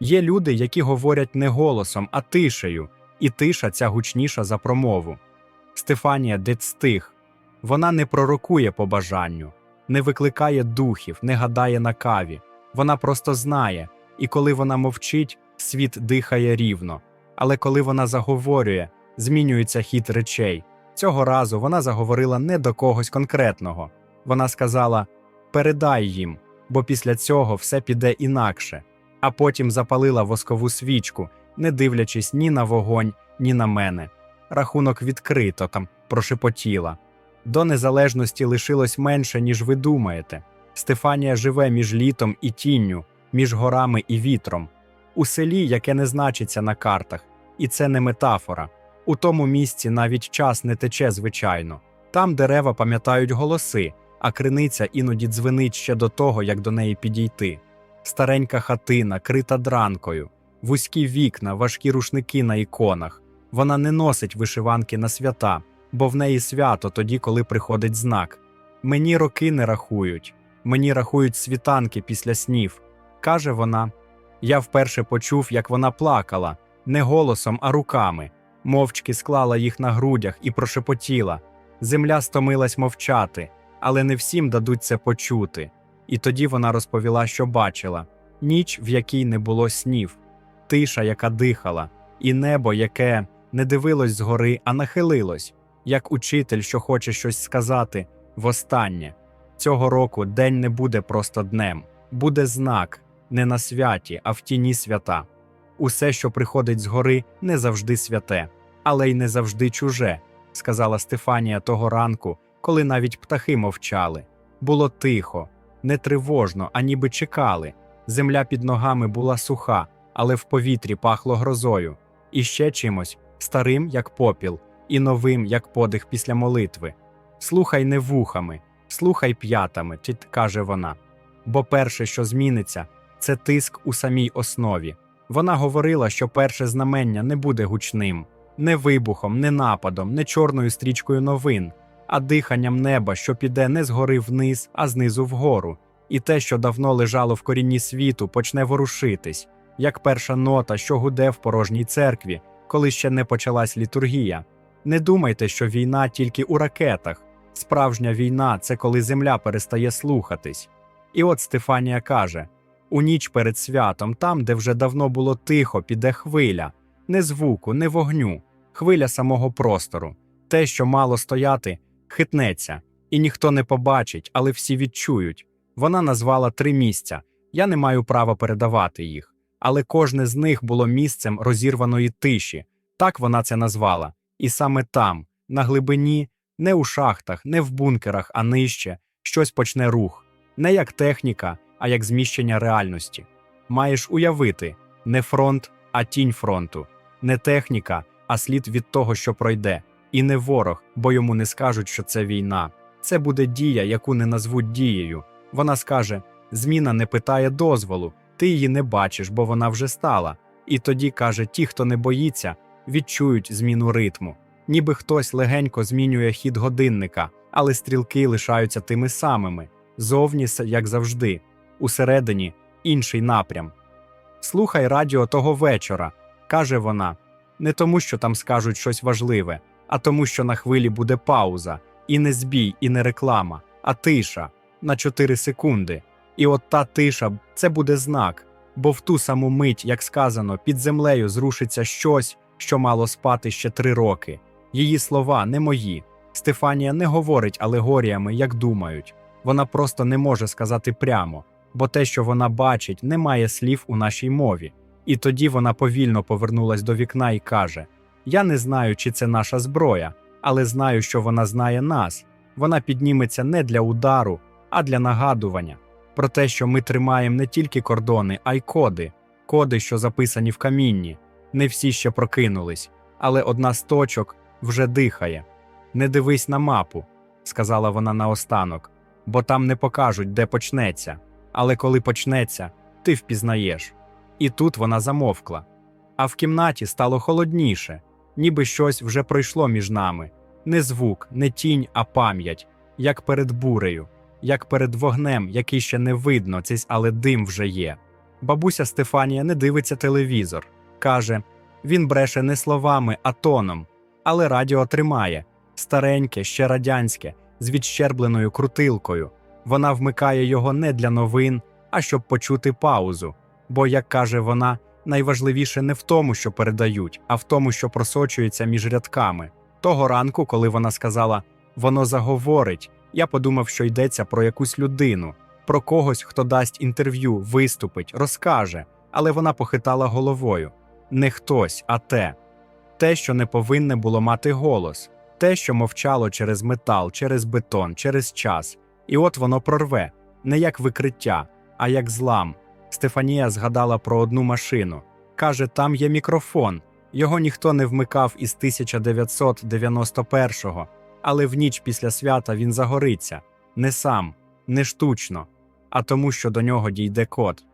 Є люди, які говорять не голосом, а тишею, і тиша ця гучніша за промову. Стефанія Децтих. Вона не пророкує по бажанню, не викликає духів, не гадає на каві. Вона просто знає, і коли вона мовчить, світ дихає рівно. Але коли вона заговорює, змінюється хід речей. Цього разу вона заговорила не до когось конкретного. Вона сказала: передай їм, бо після цього все піде інакше. А потім запалила воскову свічку, не дивлячись ні на вогонь, ні на мене. Рахунок відкрито там прошепотіла. До незалежності лишилось менше, ніж ви думаєте. Стефанія живе між літом і тінню, між горами і вітром, у селі, яке не значиться на картах, і це не метафора. У тому місці навіть час не тече звичайно. Там дерева пам'ятають голоси, а криниця іноді дзвенить ще до того, як до неї підійти. Старенька хатина, крита дранкою, вузькі вікна, важкі рушники на іконах. Вона не носить вишиванки на свята, бо в неї свято тоді, коли приходить знак. Мені роки не рахують, мені рахують світанки після снів. Каже вона. Я вперше почув, як вона плакала, не голосом, а руками, мовчки склала їх на грудях і прошепотіла. Земля стомилась мовчати, але не всім дадуть це почути. І тоді вона розповіла, що бачила. Ніч, в якій не було снів, тиша, яка дихала, і небо, яке не дивилось згори, а нахилилось, як учитель, що хоче щось сказати востаннє. Цього року день не буде просто днем, буде знак не на святі, а в тіні свята. Усе, що приходить згори, не завжди святе, але й не завжди чуже, сказала Стефанія того ранку, коли навіть птахи мовчали. Було тихо, не тривожно, а ніби чекали. Земля під ногами була суха, але в повітрі пахло грозою, і ще чимось старим, як попіл, і новим, як подих після молитви. Слухай не вухами, слухай п'ятами, каже вона. Бо перше, що зміниться, це тиск у самій основі. Вона говорила, що перше знамення не буде гучним, не вибухом, не нападом, не чорною стрічкою новин, а диханням неба, що піде не згори вниз, а знизу вгору. І те, що давно лежало в корінні світу, почне ворушитись, як перша нота, що гуде в порожній церкві, коли ще не почалась літургія. Не думайте, що війна тільки у ракетах. Справжня війна це коли земля перестає слухатись. І от Стефанія каже: у ніч перед святом, там, де вже давно було тихо, піде хвиля, не звуку, не вогню, хвиля самого простору. Те, що мало стояти, хитнеться, і ніхто не побачить, але всі відчують. Вона назвала три місця. Я не маю права передавати їх, але кожне з них було місцем розірваної тиші. Так вона це назвала. І саме там, на глибині, не у шахтах, не в бункерах, а нижче, щось почне рух, не як техніка, а як зміщення реальності. Маєш уявити не фронт, а тінь фронту, не техніка, а слід від того, що пройде, і не ворог, бо йому не скажуть, що це війна. Це буде дія, яку не назвуть дією. Вона скаже: зміна не питає дозволу, ти її не бачиш, бо вона вже стала. І тоді каже: ті, хто не боїться, відчують зміну ритму. Ніби хтось легенько змінює хід годинника, але стрілки лишаються тими самими, зовні, як завжди, усередині інший напрям. Слухай радіо того вечора, каже вона, не тому, що там скажуть щось важливе, а тому, що на хвилі буде пауза, і не збій, і не реклама, а тиша на 4 секунди. І от та тиша це буде знак, бо в ту саму мить, як сказано, під землею зрушиться щось, що мало спати ще три роки. Її слова не мої. Стефанія не говорить алегоріями, як думають. Вона просто не може сказати прямо, бо те, що вона бачить, не має слів у нашій мові. І тоді вона повільно повернулась до вікна і каже: Я не знаю, чи це наша зброя, але знаю, що вона знає нас. Вона підніметься не для удару, а для нагадування про те, що ми тримаємо не тільки кордони, а й коди, коди, що записані в камінні. Не всі ще прокинулись, але одна з точок вже дихає. Не дивись на мапу, сказала вона наостанок, бо там не покажуть, де почнеться. Але коли почнеться, ти впізнаєш. І тут вона замовкла. А в кімнаті стало холодніше, ніби щось вже пройшло між нами. Не звук, не тінь, а пам'ять, як перед бурею, як перед вогнем, який ще не видно, але дим вже є. Бабуся Стефанія не дивиться телевізор. Каже, він бреше не словами, а тоном, але радіо тримає стареньке, ще радянське, з відщербленою крутилкою. Вона вмикає його не для новин, а щоб почути паузу. Бо, як каже вона, найважливіше не в тому, що передають, а в тому, що просочується між рядками. Того ранку, коли вона сказала воно заговорить, я подумав, що йдеться про якусь людину, про когось, хто дасть інтерв'ю, виступить, розкаже, але вона похитала головою не хтось, а те. Те, що не повинне було мати голос, те, що мовчало через метал, через бетон, через час. І от воно прорве не як викриття, а як злам. Стефанія згадала про одну машину. Каже, там є мікрофон. Його ніхто не вмикав із 1991-го, але в ніч після свята він загориться не сам, не штучно, а тому, що до нього дійде код.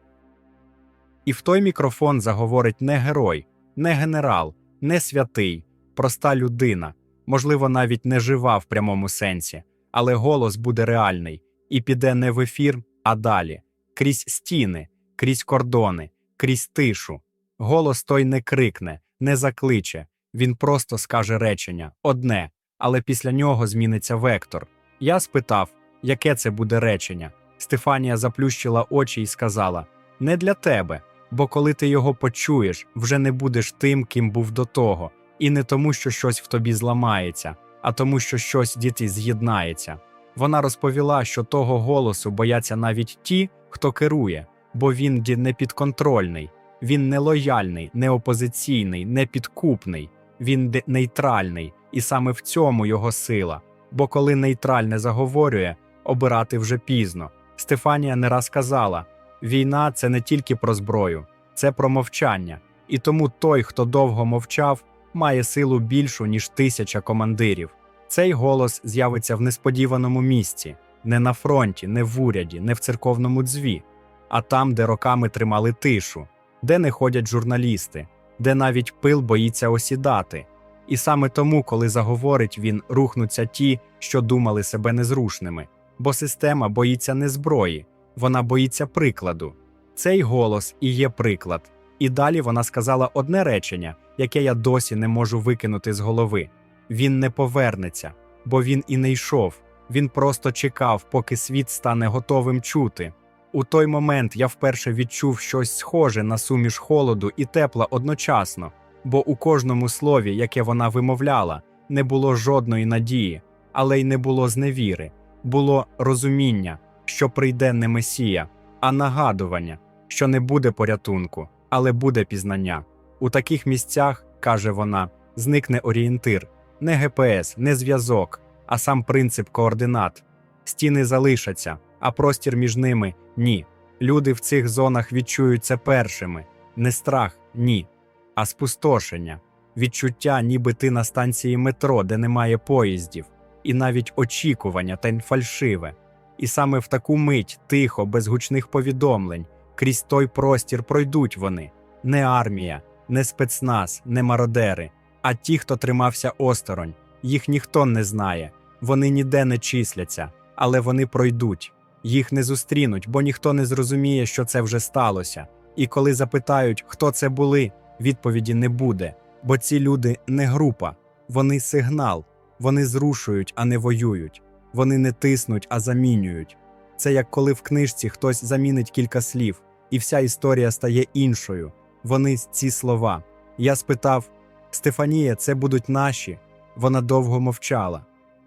І в той мікрофон заговорить не герой, не генерал, не святий, проста людина, можливо, навіть не жива в прямому сенсі, але голос буде реальний і піде не в ефір, а далі, крізь стіни, крізь кордони, крізь тишу. Голос той не крикне, не закличе, він просто скаже речення одне, але після нього зміниться вектор. Я спитав, яке це буде речення. Стефанія заплющила очі і сказала: Не для тебе, бо коли ти його почуєш, вже не будеш тим, ким був до того, і не тому, що щось в тобі зламається, а тому, що щось діти з'єднається. Вона розповіла, що того голосу бояться навіть ті, хто керує, бо він непідконтрольний, він не лояльний, не опозиційний, не підкупний, він нейтральний, і саме в цьому його сила. Бо коли нейтральне заговорює, обирати вже пізно. Стефанія не раз казала: війна це не тільки про зброю, це про мовчання. І тому той, хто довго мовчав, має силу більшу, ніж тисяча командирів. Цей голос з'явиться в несподіваному місці, не на фронті, не в уряді, не в церковному дзві, а там, де роками тримали тишу, де не ходять журналісти, де навіть пил боїться осідати. І саме тому, коли заговорить він, рухнуться ті, що думали себе незрушними, бо система боїться не зброї, вона боїться прикладу. Цей голос і є приклад. І далі вона сказала одне речення, яке я досі не можу викинути з голови. Він не повернеться, бо він і не йшов. Він просто чекав, поки світ стане готовим чути. У той момент я вперше відчув щось схоже на суміш холоду і тепла одночасно, бо у кожному слові, яке вона вимовляла, не було жодної надії, але й не було зневіри, було розуміння, що прийде не месія, а нагадування, що не буде порятунку, але буде пізнання. У таких місцях, каже вона, зникне орієнтир, не ГПС, не зв'язок, а сам принцип координат. Стіни залишаться, а простір між ними ні. Люди в цих зонах відчують це першими. Не страх, ні, а спустошення, відчуття, ніби ти на станції метро, де немає поїздів, і навіть очікування та фальшиве. І саме в таку мить, тихо, без гучних повідомлень, крізь той простір пройдуть вони не армія, не спецназ, не мародери, а ті, хто тримався осторонь. Їх ніхто не знає, вони ніде не числяться, але вони пройдуть. Їх не зустрінуть, бо ніхто не зрозуміє, що це вже сталося. І коли запитають, хто це були, відповіді не буде, бо ці люди не група, вони сигнал, вони зрушують, а не воюють, вони не тиснуть, а замінюють. Це як коли в книжці хтось замінить кілька слів, і вся історія стає іншою. Вони ці слова. Я спитав: Стефанія, це будуть наші. Вона довго мовчала.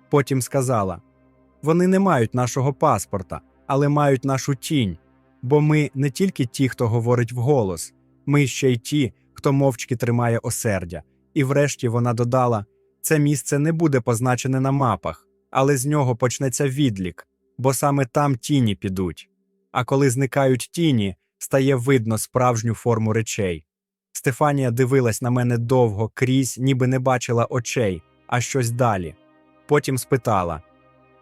Потім сказала: Вони не мають нашого паспорта, але мають нашу тінь. Бо ми не тільки ті, хто говорить вголос, ми ще й ті, хто мовчки тримає осердя. І врешті вона додала: це місце не буде позначене на мапах, але з нього почнеться відлік, бо саме там тіні підуть. А коли зникають тіні, стає видно справжню форму речей. Стефанія дивилась на мене довго, крізь, ніби не бачила очей, а щось далі. Потім спитала: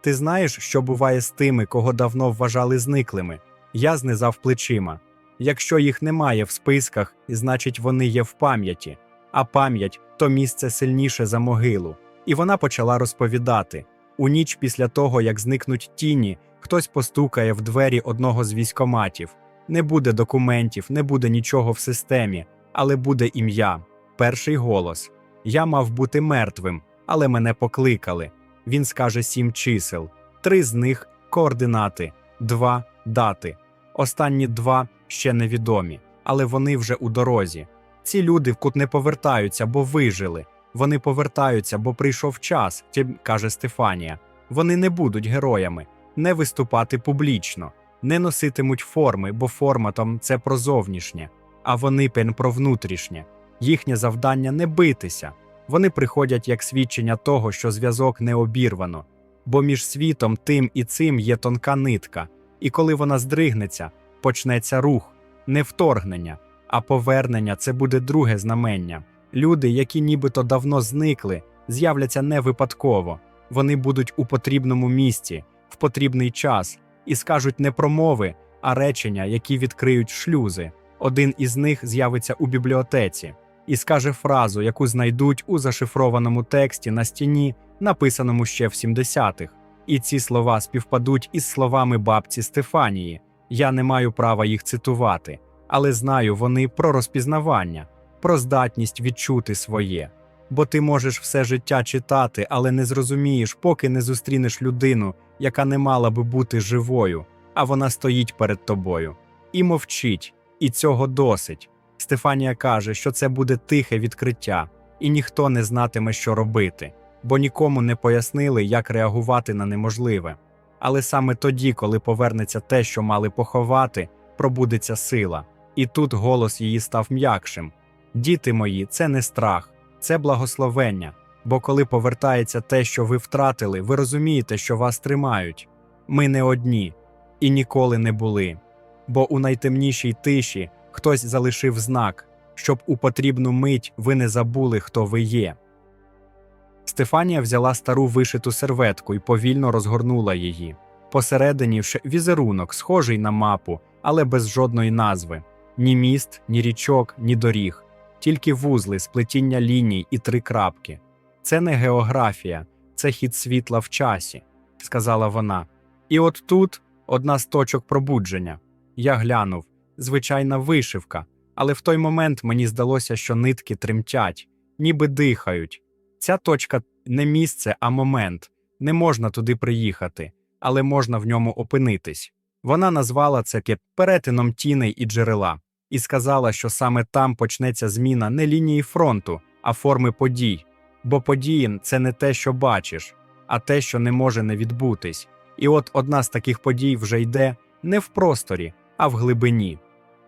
Ти знаєш, що буває з тими, кого давно вважали зниклими? Я знизав плечима. Якщо їх немає в списках, значить вони є в пам'яті, а пам'ять то місце сильніше за могилу. І вона почала розповідати у ніч після того, як зникнуть тіні, хтось постукає в двері одного з військоматів. Не буде документів, не буде нічого в системі, але буде ім'я. Перший голос. Я мав бути мертвим, але мене покликали. Він скаже сім чисел, три з них координати, два дати. Останні два ще невідомі, але вони вже у дорозі. Ці люди в кут не повертаються, бо вижили. Вони повертаються, бо прийшов час, каже Стефанія. Вони не будуть героями, не виступати публічно, не носитимуть форми, бо форма там це про зовнішнє, а вони пен про внутрішнє. Їхнє завдання не битися. Вони приходять як свідчення того, що зв'язок не обірвано, бо між світом тим і цим є тонка нитка, і коли вона здригнеться, почнеться рух, не вторгнення, а повернення це буде друге знамення. Люди, які нібито давно зникли, з'являться не випадково. Вони будуть у потрібному місці, в потрібний час, і скажуть не промови, а речення, які відкриють шлюзи. Один із них з'явиться у бібліотеці і скаже фразу, яку знайдуть у зашифрованому тексті на стіні, написаному ще в 70-х. І ці слова співпадуть із словами бабці Стефанії. Я не маю права їх цитувати, але знаю вони про розпізнавання, про здатність відчути своє. Бо ти можеш все життя читати, але не зрозумієш, поки не зустрінеш людину, яка не мала би бути живою, а вона стоїть перед тобою. І мовчить, і цього досить. Стефанія каже, що це буде тихе відкриття, і ніхто не знатиме, що робити, бо нікому не пояснили, як реагувати на неможливе. Але саме тоді, коли повернеться те, що мали поховати, пробудеться сила. І тут голос її став м'якшим. Діти мої, це не страх, це благословення. Бо коли повертається те, що ви втратили, ви розумієте, що вас тримають. Ми не одні і ніколи не були. Бо у найтемнішій тиші хтось залишив знак, щоб у потрібну мить ви не забули, хто ви є. Стефанія взяла стару вишиту серветку і повільно розгорнула її. Посередині ще візерунок, схожий на мапу, але без жодної назви: ні міст, ні річок, ні доріг, тільки вузли, сплетіння ліній і три крапки. Це не географія, це хід світла в часі, сказала вона. І от тут одна з точок пробудження. Я глянув звичайна вишивка, але в той момент мені здалося, що нитки тремтять, ніби дихають. Ця точка не місце, а момент. Не можна туди приїхати, але можна в ньому опинитись. Вона назвала це перетином тіней і джерела, і сказала, що саме там почнеться зміна не лінії фронту, а форми подій. Бо події це не те, що бачиш, а те, що не може не відбутись. І от одна з таких подій вже йде не в просторі, а в глибині.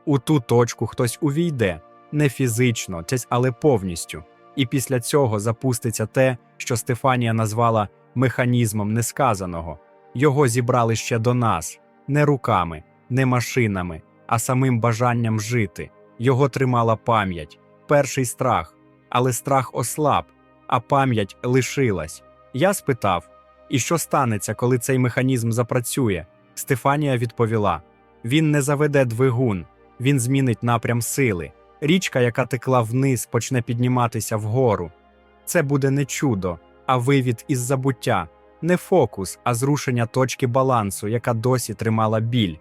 У ту точку хтось увійде не фізично, але повністю. І після цього запуститься те, що Стефанія назвала механізмом несказаного. Його зібрали ще до нас не руками, не машинами, а самим бажанням жити. Його тримала пам'ять, перший страх, але страх ослаб, а пам'ять лишилась. Я спитав: і що станеться, коли цей механізм запрацює? Стефанія відповіла: він не заведе двигун, він змінить напрям сили. Річка, яка текла вниз, почне підніматися вгору. Це буде не чудо, а вивід із забуття, не фокус, а зрушення точки балансу, яка досі тримала біль.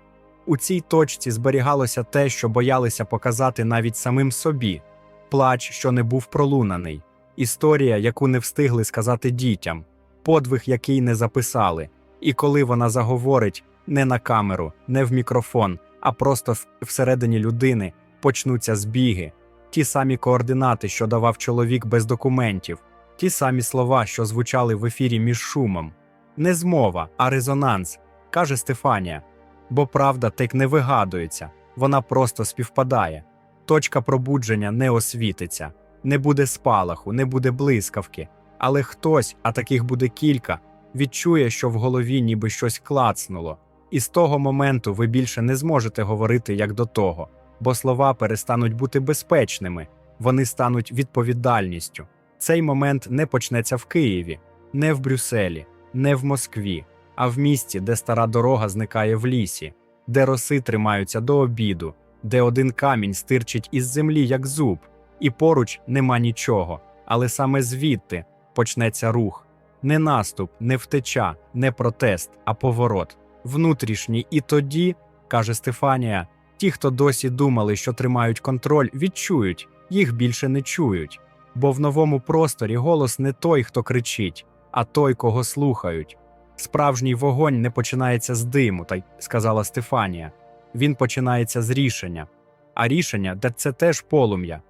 У цій точці зберігалося те, що боялися показати навіть самим собі плач, що не був пролунаний, історія, яку не встигли сказати дітям, подвиг, який не записали. І коли вона заговорить не на камеру, не в мікрофон, а просто всередині людини почнуться збіги, ті самі координати, що давав чоловік без документів, ті самі слова, що звучали в ефірі між шумом. Не змова, а резонанс, каже Стефанія. Бо правда так не вигадується, вона просто співпадає. Точка пробудження не освітиться, не буде спалаху, не буде блискавки. Але хтось, а таких буде кілька, відчує, що в голові ніби щось клацнуло. І з того моменту ви більше не зможете говорити як до того, бо слова перестануть бути безпечними, вони стануть відповідальністю. Цей момент не почнеться в Києві, не в Брюсселі, не в Москві, а в місті, де стара дорога зникає в лісі, де роси тримаються до обіду, де один камінь стирчить із землі, як зуб, і поруч нема нічого, але саме звідти почнеться рух. Не наступ, не втеча, не протест, а поворот, внутрішній. І тоді, каже Стефанія, Ті, хто досі думали, що тримають контроль, відчують, їх більше не чують. Бо в новому просторі голос не той, хто кричить, а той, кого слухають. Справжній вогонь не починається з диму, та й сказала Стефанія. Він починається з рішення. А рішення, де це теж полум'я,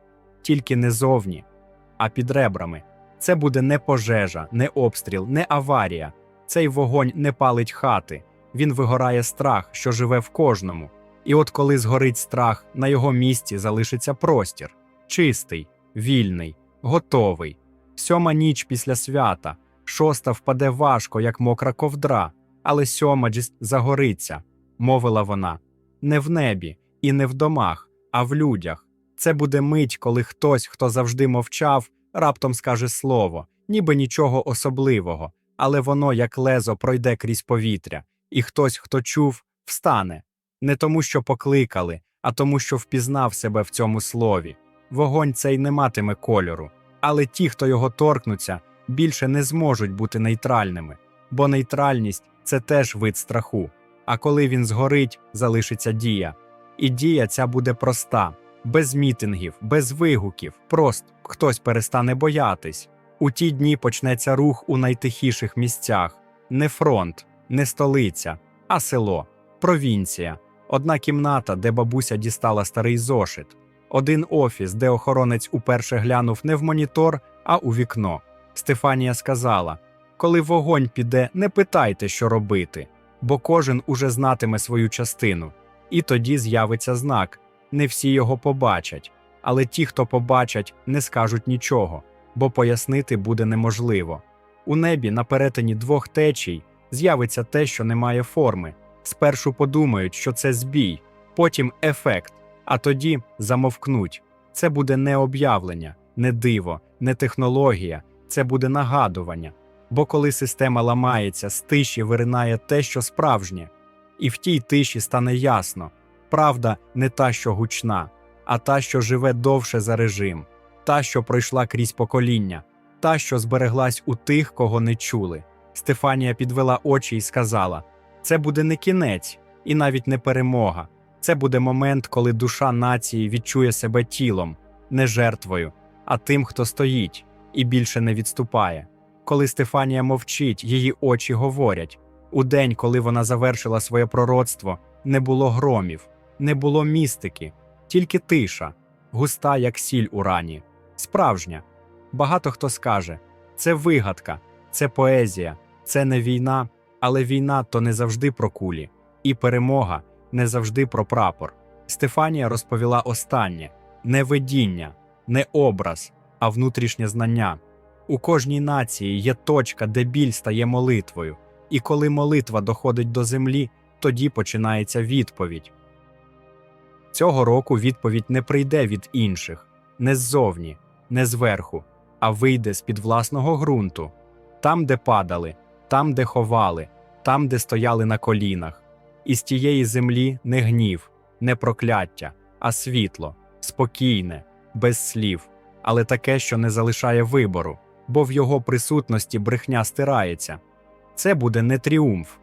тільки не зовні, а під ребрами. Це буде не пожежа, не обстріл, не аварія. Цей вогонь не палить хати, він вигорає страх, що живе в кожному. І от коли згорить страх, на його місці залишиться простір чистий, вільний, готовий. Сьома ніч після свята, шоста впаде важко, як мокра ковдра, але сьома загориться, мовила вона. Не в небі і не в домах, а в людях. Це буде мить, коли хтось, хто завжди мовчав, раптом скаже слово, ніби нічого особливого, але воно, як лезо, пройде крізь повітря, і хтось, хто чув, встане. Не тому, що покликали, а тому, що впізнав себе в цьому слові. Вогонь цей не матиме кольору, але ті, хто його торкнуться, більше не зможуть бути нейтральними, бо нейтральність це теж вид страху. А коли він згорить, залишиться дія. І дія ця буде проста, без мітингів, без вигуків, просто хтось перестане боятись. У ті дні почнеться рух у найтихіших місцях не фронт, не столиця, а село, провінція, одна кімната, де бабуся дістала старий зошит, один офіс, де охоронець уперше глянув не в монітор, а у вікно. Стефанія сказала: коли вогонь піде, не питайте, що робити, бо кожен уже знатиме свою частину. І тоді з'явиться знак. Не всі його побачать, але ті, хто побачать, не скажуть нічого, бо пояснити буде неможливо. У небі на перетині двох течій з'явиться те, що не має форми. Спершу подумають, що це збій, потім ефект, а тоді замовкнуть. Це буде не об'явлення, не диво, не технологія, це буде нагадування. Бо коли система ламається, з тиші виринає те, що справжнє, і в тій тиші стане ясно правда не та, що гучна, а та, що живе довше за режим, та, що пройшла крізь покоління, та, що збереглась у тих, кого не чули. Стефанія підвела очі і сказала: це буде не кінець і навіть не перемога. Це буде момент, коли душа нації відчує себе тілом, не жертвою, а тим, хто стоїть і більше не відступає. Коли Стефанія мовчить, її очі говорять. У день, коли вона завершила своє пророцтво, не було громів, не було містики, тільки тиша, густа, як сіль у рані, справжня. Багато хто скаже: це вигадка, це поезія, це не війна, але війна то не завжди про кулі, і перемога не завжди про прапор. Стефанія розповіла останнє: не видіння, не образ, а внутрішнє знання. У кожній нації є точка, де біль стає молитвою, і коли молитва доходить до землі, тоді починається відповідь. Цього року відповідь не прийде від інших, не ззовні, не зверху, а вийде з під власного ґрунту, там, де падали, там, де ховали, там, де стояли на колінах. І з тієї землі не гнів, не прокляття, а світло, спокійне, без слів, але таке, що не залишає вибору, бо в його присутності брехня стирається. Це буде не тріумф,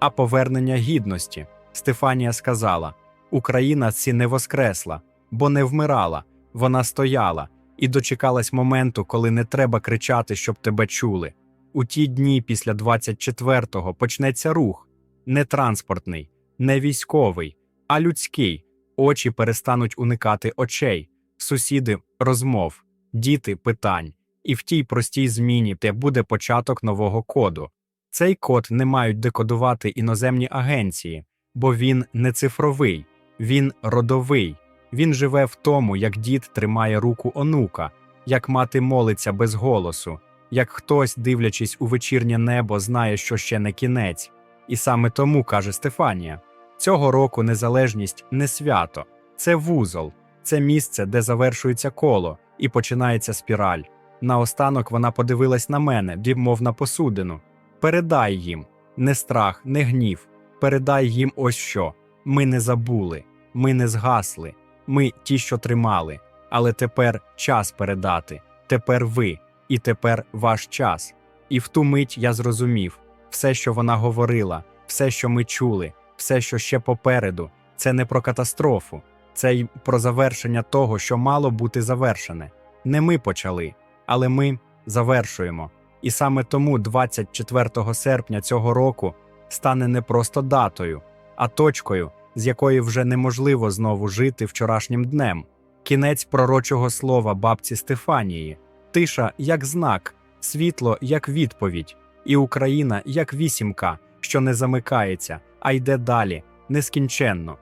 а повернення гідності. Стефанія сказала: Україна ці не воскресла, бо не вмирала, вона стояла і дочекалась моменту, коли не треба кричати, щоб тебе чули. У ті дні після 24-го почнеться рух не транспортний, не військовий, а людський. Очі перестануть уникати очей, сусіди розмов, діти питань. І в тій простій зміні те буде початок нового коду. Цей код не мають декодувати іноземні агенції, бо він не цифровий, він родовий. Він живе в тому, як дід тримає руку онука, як мати молиться без голосу, як хтось, дивлячись у вечірнє небо, знає, що ще не кінець. І саме тому, каже Стефанія, цього року незалежність не свято, це вузол, це місце, де завершується коло і починається спіраль. Наостанок вона подивилась на мене, мов на посудину. Передай їм не страх, не гнів. Передай їм ось що. Ми не забули, ми не згасли, ми ті, що тримали. Але тепер час передати. Тепер ви, і тепер ваш час. І в ту мить я зрозумів все, що вона говорила, все, що ми чули, все, що ще попереду, це не про катастрофу, це й про завершення того, що мало бути завершене. Не ми почали, але ми завершуємо. І саме тому 24 серпня цього року стане не просто датою, а точкою, з якої вже неможливо знову жити вчорашнім днем. Кінець пророчого слова бабці Стефанії, тиша як знак, світло як відповідь, і Україна як вісімка, що не замикається, а йде далі, нескінченно.